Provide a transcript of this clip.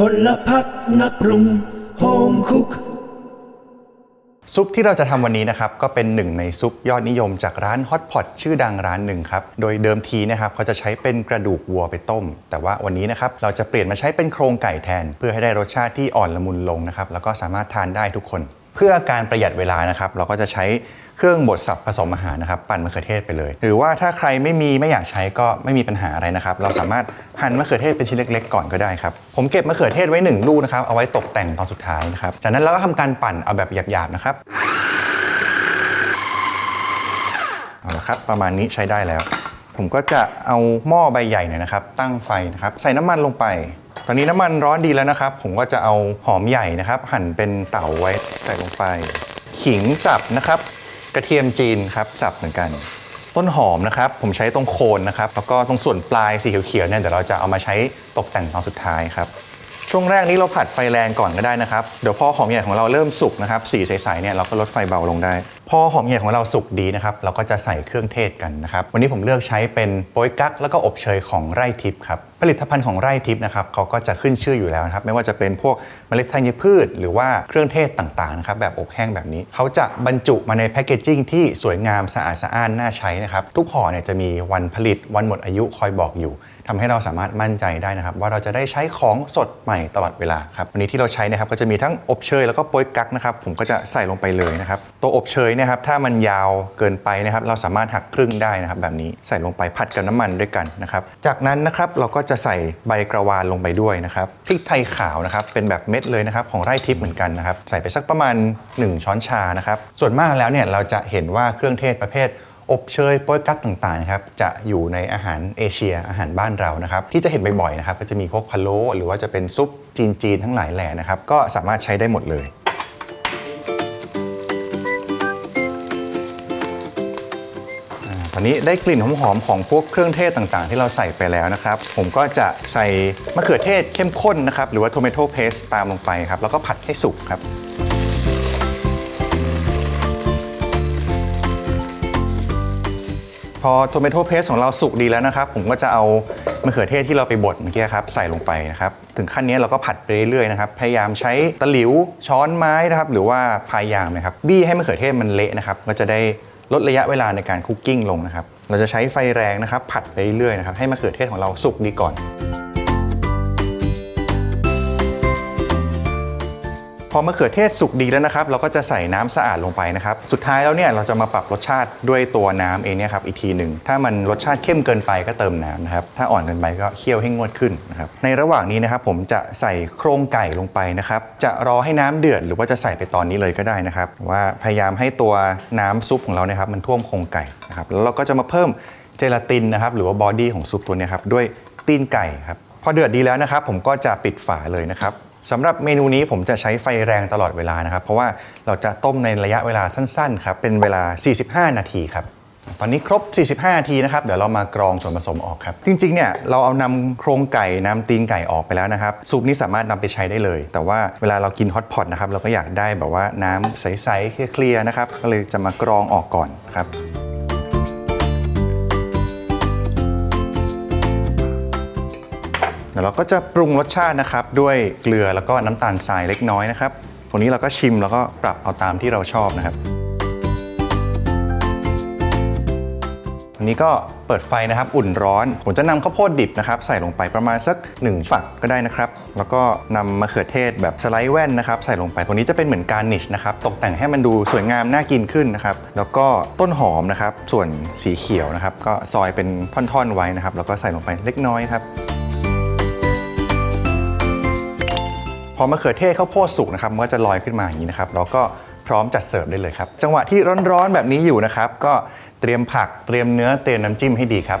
พลพักนักปรุงโฮมคุก ซุปที่เราจะทำวันนี้นะครับก็เป็นหนึ่งในซุปยอดนิยมจากร้านฮอตพอตชื่อดังร้านหนึ่งครับ โดยเดิมทีนะครับเขาจะใช้เป็นกระดูกวัวไปต้ม แต่ว่าวันนี้นะครับเราจะเปลี่ยนมาใช้เป็นโครงไก่แทน เพื่อให้ได้รสชาติที่อ่อนละมุนลงนะครับแล้วก็สามารถทานได้ทุกคน เพื่อการประหยัดเวลานะครับ เราก็จะใช้เครื่องบดสับผสมอาหารนะครับ ปั่นมะเขือเทศไปเลย หรือว่าถ้าใครไม่มีไม่อยากใช้ก็ไม่มีปัญหาอะไรนะครับ เราสามารถหั่นมะเขือเทศเป็นชิ้นเล็ก ๆ ก่อนก็ได้ครับ ผมเก็บมะเขือเทศไว้หนึ่งลูกนะครับ เอาไว้ตกแต่งตอนสุดท้ายนะครับ จากนั้นเราก็ทำการปั่นเอาแบบหยาบๆนะครับเอาละครับประมาณนี้ใช้ได้แล้ว ผมก็จะเอาหม้อใบใหญ่หน่อยนะครับ ตั้งไฟนะครับ ใส่น้ำมันลงไป ตอนนี้น้ำมันร้อนดีแล้วนะครับ ผมก็จะเอาหอมใหญ่นะครับ หั่นเป็นเต๋าไว้ใส่ลงไป ขิงสับนะครับ กระเทียมจีนครับสับเหมือนกัน ต้นหอมนะครับ ผมใช้ตรงโคนนะครับ แล้วก็ตรงส่วนปลายสีเขียวๆเนี่ยเดี๋ยวเราจะเอามาใช้ตกแต่งตอนสุดท้ายครับช่วงแรกนี้เราผัดไฟแรงก่อนก็ได้นะครับ เดี๋ยวพอหอมใหญ่ของเราเริ่มสุกนะครับ สีใสๆเนี่ยเราก็ลดไฟเบาลงได้พอหอมใหญ่ของเราสุกดีนะครับ เราก็จะใส่เครื่องเทศกันนะครับ วันนี้ผมเลือกใช้เป็นโป๊ยกั๊กแล้วก็อบเชยของไร่ทิพย์ครับ ผลิตภัณฑ์ของไร่ทิพย์นะครับเขาก็จะขึ้นชื่ออยู่แล้วนะครับ ไม่ว่าจะเป็นพวกเมล็ดธัญพืช หรือว่าเครื่องเทศต่างๆนะครับแบบอบแห้งแบบนี้ เขาจะบรรจุมาในแพคเกจจิ้งที่สวยงามสะอาดสะอ้านน่าใช้นะครับ ทุกห่อเนี่ยจะมีวันผลิตวันหมดอายุคอยบอกอยู่ทำให้เราสามารถมั่นใจได้นะครับ ว่าเราจะได้ใช้ของสดใหม่ตลอดเวลาครับวันนี้ที่เราใช้นะครับก็จะมีทั้งอบเชยแล้วก็โป๊ยกั๊กนะครับผมก็จะใส่ลงไปเลยนะครับตัวอบเชยนะครับถ้ามันยาวเกินไปนะครับเราสามารถหักครึ่งได้นะครับแบบนี้ใส่ลงไปผัดกับน้ำมันด้วยกันนะครับจากนั้นนะครับเราก็จะใส่ใบกระวานลงไปด้วยนะครับพริกไทยขาวนะครับเป็นแบบเม็ดเลยนะครับของไร่ทิพย์เหมือนกันนะครับใส่ไปสักประมาณ 1 ช้อนชานะครับส่วนมากแล้วเนี่ยเราจะเห็นว่าเครื่องเทศประเภทอบเชยโป๊ยกั๊กต่างๆนะครับจะอยู่ในอาหารเอเชียอาหารบ้านเรานะครับที่จะเห็นบ่อยๆนะครับก็จะมีพวกพะโล้หรือว่าจะเป็นซุปจีนๆทั้งหลายแหล่นะครับก็สามารถใช้ได้หมดเลย อนนี้ได้กลิ่นหอมๆของพวกเครื่องเทศต่างๆ ที่เราใส่ไปแล้วนะครับ ผมก็จะใส่มะเขือเทศเข้มข้นนะครับ หรือว่า tomato paste ตามลงไปครับ แล้วก็ผัดให้สุกครับ พอโทเมโตเพสของเราสุกดีแล้วนะครับ ผมก็จะเอามะเขือเทศที่เราไปบดเมื่อกี้ครับใส่ลงไปนะครับ ถึงขั้นนี้เราก็ผัดไปเรื่อยๆนะครับ พยายามใช้ตะหลิวช้อนไม้นะครับ หรือว่าพายยางนะครับบี้ให้มะเขือเทศมันเละนะครับ ก็จะได้ ลดระยะเวลาในการคุกกิ้งลงนะครับ เราจะใช้ไฟแรงนะครับผัดไปเรื่อยๆนะครับให้มะเขือเทศของเราสุกดีก่อน อมะเขือเทศสุกดีแล้วนะครับ เราก็จะใส่น้ำสะอาดลงไปนะครับ สุดท้ายแล้วเนี่ยเราจะมาปรับรสชาติด้วยตัวน้ำเองเนี่ยครับอีกทีหนึ่งถ้ามันรสชาติเข้มเกินไปก็เติมน้ำนะครับถ้าอ่อนเกินไปก็เคี่ยวให้งวดขึ้นนะครับในระหว่างนี้นะครับผมจะใส่โครงไก่ลงไปนะครับจะรอให้น้ำเดือดหรือว่าจะใส่ไปตอนนี้เลยก็ได้นะครับ ว่าพยายามให้ตัวน้ำซุปของเราเนี่ยครับมันท่วมโครงไก่นะครับแล้วเราก็จะมาเพิ่มเจลาตินนะครับหรือว่าบอดี้ของซุปตัวนี้ครับด้วยตีนไก่ครับพอเดือดดีแล้วนะครับ ผมก็จะปิดฝาเลยนะครับ สำหรับเมนูนี้ผมจะใช้ไฟแรงตลอดเวลานะครับ เพราะว่าเราจะต้มในระยะเวลาสั้นๆครับเป็นเวลา 45 นาทีครับตอนนี้ครบ 45 นาทีนะครับ เดี๋ยวเรามากรองส่วนผสมออกครับ จริง ๆ เนี่ย เราเอานำโครงไก่น้ำตีนไก่ออกไปแล้วนะครับ ซุปนี้สามารถนำไปใช้ได้เลย แต่ว่าเวลาเรากินฮอตพอตนะครับ เราก็อยากได้แบบว่าน้ำใส ๆ เคลียร์ๆนะครับ ก็เลยจะมากรองออกก่อนครับ ดี๋ยวเราก็จะปรุงรสชาตินะครับ ด้วยเกลือแล้วก็น้ำตาลทรายเล็กน้อยนะครับตรงนี้เราก็ชิมแล้วก็ปรับเอาตามที่เราชอบนะครับอันนี้ก็เปิดไฟนะครับอุ่นร้อน ผมจะนำข้าวโพดดิบนะครับ ใส่ลงไปประมาณสัก 1 ฝักก็ได้นะครับ แล้วก็นำมะเขือเทศแบบสไลด์แว่นนะครับ ใส่ลงไปตรงนี้จะเป็นเหมือนการนิชนะครับ ตกแต่งให้มันดูสวยงามน่ากินขึ้นนะครับ แล้วก็ต้นหอมนะครับ ส่วนสีเขียวนะครับ ก็ซอยเป็นท่อนๆไว้นะครับ แล้วก็ใส่ลงไปเล็กน้อยครับ พอมะเขือเทศข้าวโพดสุกนะครับมันก็จะลอยขึ้นมาอย่างนี้นะครับแล้วก็พร้อมจัดเสิร์ฟได้เลยครับ จังหวะที่ร้อนๆแบบนี้อยู่นะครับ ก็เตรียมผักเตรียมเนื้อเตรียมน้ำจิ้มให้ดีครับ